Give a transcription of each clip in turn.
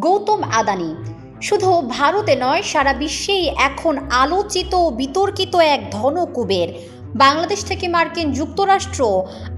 গৌতম আদানি। শুধু ভারতে নয়, সারা বিশ্বেই এখন আলোচিত বিতর্কিত এক ধনকুবের। বাংলাদেশ থেকে মার্কিন যুক্তরাষ্ট্র,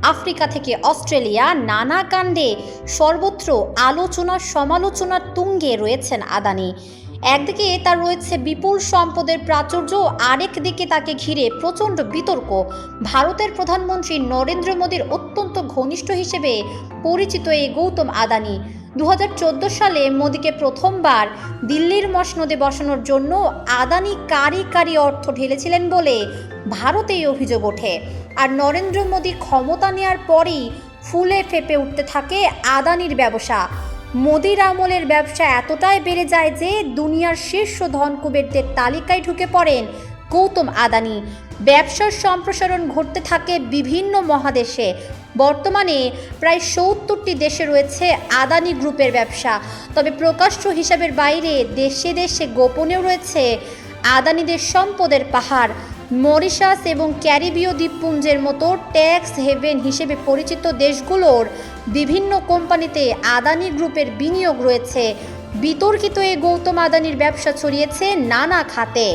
আফ্রিকা থেকে অস্ট্রেলিয়া নানা কাণ্ডে সর্বত্র আলোচনা সমালোচনার তুঙ্গে রয়েছেন আদানি। একদিকে তার রয়েছে বিপুল সম্পদের প্রাচুর্য, আরেক দিকে তাকে ঘিরে প্রচণ্ড বিতর্ক। ভারতের প্রধানমন্ত্রী নরেন্দ্র মোদীর অত্যন্ত ঘনিষ্ঠ হিসেবে পরিচিত এই গৌতম আদানি। দু হাজার চোদ্দ সালে মোদীকে প্রথমবার দিল্লির মসনদে বসানোর জন্য আদানি কারি কারি অর্থ ঢেলেছিলেন বলে ভারতে এই অভিযোগ ওঠে। আর নরেন্দ্র মোদী ক্ষমতা নেওয়ার পরই ফুলে ফেপে উঠতে থাকে আদানির ব্যবসা। মোদির আমলের ব্যবসা এতটাই বেড়ে যায় যে দুনিয়ার শীর্ষ ধনকুবেরদের তালিকায় ঢুকে পড়েন গৌতম আদানি। ব্যবসার সম্প্রসারণ ঘটতে থাকে বিভিন্ন মহাদেশে। বর্তমানে প্রায় সত্তরটি দেশে রয়েছে আদানি গ্রুপের ব্যবসা। তবে প্রকাশ্য হিসাবের বাইরে দেশে দেশে গোপনেও রয়েছে আদানিদের সম্পদের পাহাড়। মরিশাস এবং ক্যারিবীয় দ্বীপপুঞ্জের মতো ট্যাক্স হেভেন হিসেবে পরিচিত দেশগুলোর বিভিন্ন কোম্পানিতে আদানি গ্রুপের বিনিয়োগ রয়েছে। বিতর্কিত এই গৌতম আদানির ব্যবসা ছড়িয়েছে নানা খাতে।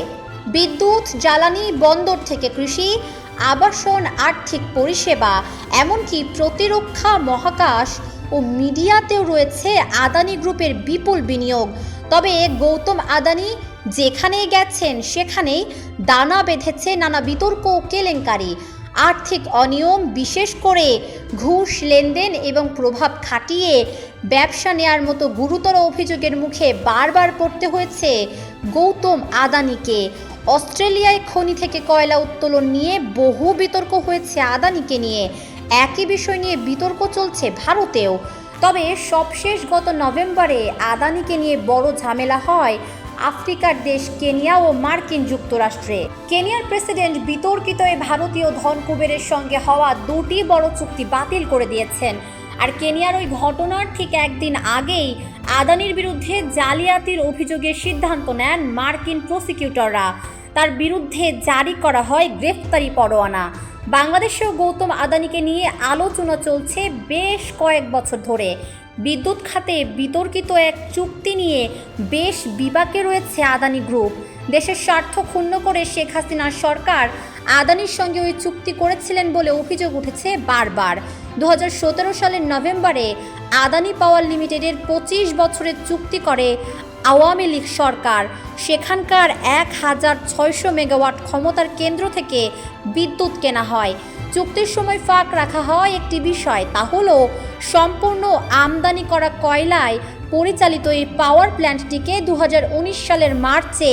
বিদ্যুৎ, জ্বালানি, বন্দর থেকে কৃষি, আবাসন, আর্থিক পরিষেবা, এমনকি প্রতিরক্ষা, মহাকাশ ও মিডিয়াতেও রয়েছে আদানি গ্রুপের বিপুল বিনিয়োগ। তবে গৌতম আদানি যেখানেই গেছেন, সেখানেই দানা বেঁধেছে নানা বিতর্ক ও কেলেঙ্কারি। আর্থিক অনিয়ম বিশেষ করে ঘুষ লেনদেন এবং প্রভাব খাটিয়ে ব্যবসা নেয়ার মতো গুরুতর অভিযোগের মুখে বারবার পড়তে হয়েছে গৌতম আদানিকে। অস্ট্রেলিয়ায় খনি থেকে কয়লা উত্তোলন নিয়ে বহু বিতর্ক হয়েছে আদানিকে নিয়ে। একই বিষয় নিয়ে বিতর্ক চলছে ভারতেও। তবে সবশেষ গত নভেম্বরে আদানিকে নিয়ে বড় ঝামেলা হয় আফ্রিকার দেশ কেনিয়া ও মার্কিন যুক্তরাষ্ট্রে। কেনিয়ার প্রেসিডেন্ট বিতর্কিত এই ভারতীয় ধনকুবেরের সঙ্গে হওয়া দুটি বড় চুক্তি বাতিল করে দিয়েছেন। আর কেনিয়ার ওই ঘটনার ঠিক একদিন আগেই আদানির বিরুদ্ধে জালিয়াতির অভিযোগের সিদ্ধান্ত নেন মার্কিন প্রসিকিউটররা। তার বিরুদ্ধে জারি করা হয় গ্রেফতারি পরোয়ানা। বাংলাদেশেও গৌতম আদানিকে নিয়ে আলোচনা চলছে বেশ কয়েক বছর ধরে। বিদ্যুৎ খাতে বিতর্কিত এক চুক্তি নিয়ে বেশ বিবাকে রয়েছে আদানি গ্রুপ। দেশের স্বার্থ ক্ষুণ্ণ করে শেখ হাসিনার সরকার আদানির সঙ্গে ওই চুক্তি করেছিলেন বলে অভিযোগ উঠেছে বারবার। দু হাজার সতেরো সালের নভেম্বরে আদানি পাওয়ার লিমিটেডের পঁচিশ বছরের চুক্তি করে আওয়ামী লীগ সরকার। সেখানকার এক হাজার ছয়শো মেগাওয়াট ক্ষমতার কেন্দ্র থেকে বিদ্যুৎ কেনা হয়। চুক্তির সময় ফাঁক রাখা হয় একটি বিষয়, তা হলো সম্পূর্ণ আমদানি করা কয়লায় পরিচালিত এই পাওয়ার প্ল্যান্টটিকে দু হাজার উনিশ সালের মার্চে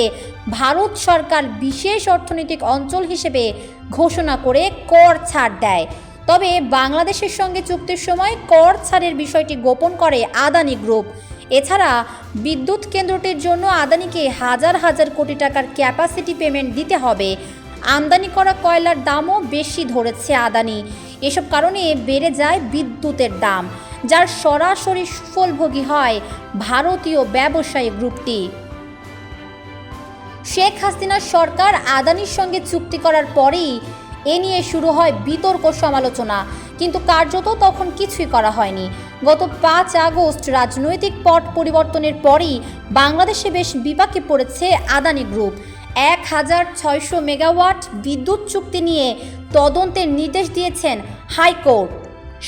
ভারত সরকার বিশেষ অর্থনৈতিক অঞ্চল হিসেবে ঘোষণা করে কর ছাড় দেয়। তবে বাংলাদেশের সঙ্গে চুক্তির সময় কর ছাড়ের বিষয়টি গোপন করে আদানি গ্রুপ। এছাড়া বিদ্যুৎ কেন্দ্রটির জন্য আদানিকে হাজার হাজার কোটি টাকার ক্যাপাসিটি পেমেন্ট দিতে হবে। আমদানি করা কয়লার দামও বেশি ধরেছে আদানি। এসব কারণে বেড়ে যায় বিদ্যুতের দাম, যার সরাসরি সুফলভোগী হয় ভারতীয় ব্যবসায়ী গ্রুপটি। শেখ হাসিনার সরকার আদানির সঙ্গে চুক্তি করার পরেই এ নিয়ে শুরু হয় বিতর্ক সমালোচনা। কিন্তু কার্যত তখন কিছুই করা হয়নি। গত পাঁচ আগস্ট রাজনৈতিক পট পরিবর্তনের পরই বাংলাদেশে বেশ বিপাকে পড়েছে আদানি গ্রুপ। এক হাজার ছয়শো মেগাওয়াট বিদ্যুৎ চুক্তি নিয়ে তদন্তের নির্দেশ দিয়েছেন হাইকোর্ট।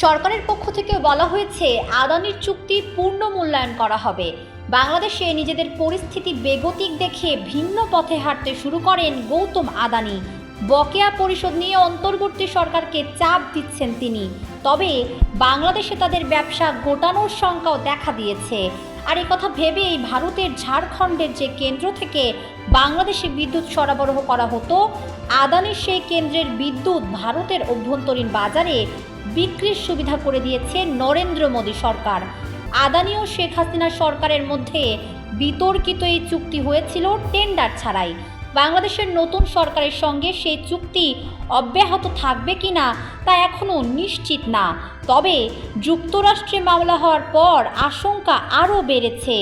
সরকারের পক্ষ থেকে বলা হয়েছে, আদানির চুক্তি পূর্ণ মূল্যায়ন করা হবে। বাংলাদেশে নিজেদের পরিস্থিতি বেগতিক দেখে ভিন্ন পথে হাঁটতে শুরু করেন গৌতম আদানি। বকেয়া পরিশোধ নিয়ে অন্তর্বর্তী সরকারকে চাপ দিচ্ছেন তিনি। তবে বাংলাদেশে তাদের ব্যবসা গোটানোর শঙ্কাও দেখা দিয়েছে। আর এ কথা ভেবেই ভারতের ঝাড়খণ্ডের যে কেন্দ্র থেকে বাংলাদেশে বিদ্যুৎ সরবরাহ করা হতো আদানির সেই কেন্দ্রের বিদ্যুৎ ভারতের অভ্যন্তরীণ বাজারে বিক্রির সুবিধা করে দিয়েছে নরেন্দ্র মোদী সরকার। আদানি ও শেখ হাসিনা সরকারের মধ্যে বিতর্কিত এই চুক্তি হয়েছিল টেন্ডার ছাড়াই। বাংলাদেশের নতুন সরকারের সঙ্গে সেই চুক্তি অব্যাহত থাকবে কিনা তা এখনও নিশ্চিত না। তবে যুক্তরাষ্ট্রে মামলা হওয়ার পর আশঙ্কা আরও বেড়েছে।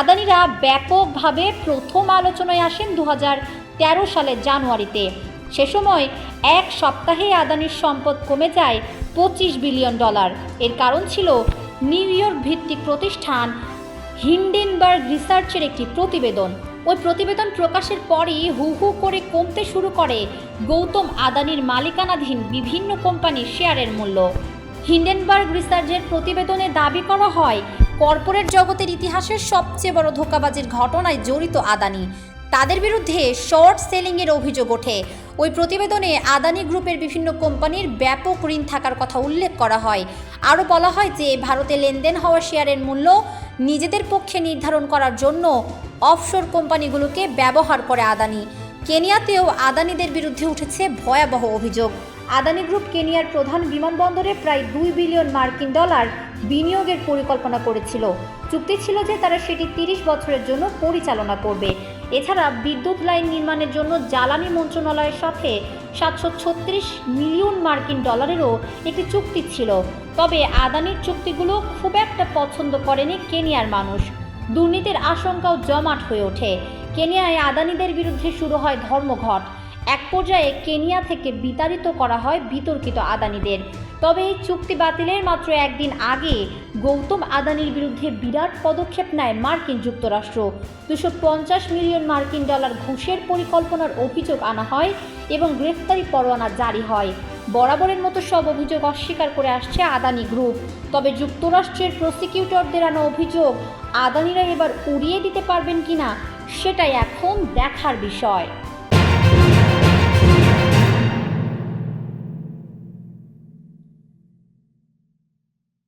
আদানিরা ব্যাপকভাবে প্রথম আলোচনায় আসেন দু তেরো সালের জানুয়ারিতে। সে সময় এক সপ্তাহে আদানির সম্পদ কমে যায় পঁচিশ বিলিয়ন ডলার। এর কারণ ছিল নিউ ইয়র্ক ভিত্তিক প্রতিষ্ঠান হিন্ডেনবার্গ রিসার্চের একটি প্রতিবেদন। ওই প্রতিবেদন প্রকাশের পরই হু হু করে কমতে শুরু করে গৌতম আদানির মালিকানাধীন বিভিন্ন কোম্পানির শেয়ারের মূল্য। হিন্ডেনবার্গ রিসার্চের প্রতিবেদনে দাবি করা হয়, কর্পোরেট জগতের ইতিহাসের সবচেয়ে বড় ধোকাবাজির ঘটনায় জড়িত আদানি। তাদের বিরুদ্ধে শর্ট সেলিংয়ের অভিযোগ ওঠে। ওই প্রতিবেদনে আদানি গ্রুপের বিভিন্ন কোম্পানির ব্যাপক ঋণ থাকার কথা উল্লেখ করা হয়। আরও বলা হয় যে, ভারতে লেনদেন হওয়া শেয়ারের মূল্য নিজেদের পক্ষে নির্ধারণ করার জন্য অফশোর কোম্পানিগুলোকে ব্যবহার করে আদানি। কেনিয়াতেও আদানিদের বিরুদ্ধে উঠেছে ভয়াবহ অভিযোগ। আদানি গ্রুপ কেনিয়ার প্রধান বিমানবন্দরে প্রায় দুই বিলিয়ন মার্কিন ডলার বিনিয়োগের পরিকল্পনা করেছিল। চুক্তি ছিল যে তারা সেটি তিরিশ বছরের জন্য পরিচালনা করবে। এছাড়া বিদ্যুৎ লাইন নির্মাণের জন্য জ্বালানি মন্ত্রণালয়ের সাথে সাতশো ছত্রিশ মিলিয়ন মার্কিন ডলারেরও একটি চুক্তি ছিল। তবে আদানির চুক্তিগুলো খুব একটা পছন্দ করেনি কেনিয়ার মানুষ। দুর্নীতির আশঙ্কাও জমাট হয়ে ওঠে। কেনিয়ায় আদানিদের বিরুদ্ধে শুরু হয় ধর্মঘট। এক পর্যায়ে কেনিয়া থেকে বিতাড়িত করা হয় বিতর্কিত আদানিদের। তবে এই চুক্তি বাতিলের মাত্র একদিন আগে গৌতম আদানির বিরুদ্ধে বিরাট পদক্ষেপ নেয় মার্কিন যুক্তরাষ্ট্র। দুশো পঞ্চাশ মিলিয়ন মার্কিন ডলার ঘুষের পরিকল্পনার অভিযোগ আনা হয় এবং গ্রেফতারি পরোয়ানা জারি হয়। বরাবরের মতো সব অভিযোগ অস্বীকার করে আসছে আদানি গ্রুপ। তবে যুক্তরাষ্ট্রের প্রসিকিউটরদের আনা অভিযোগ, আদানিরা এবার উড়িয়ে দিতে পারবেন কিনা, সেটাই এখন দেখার বিষয়।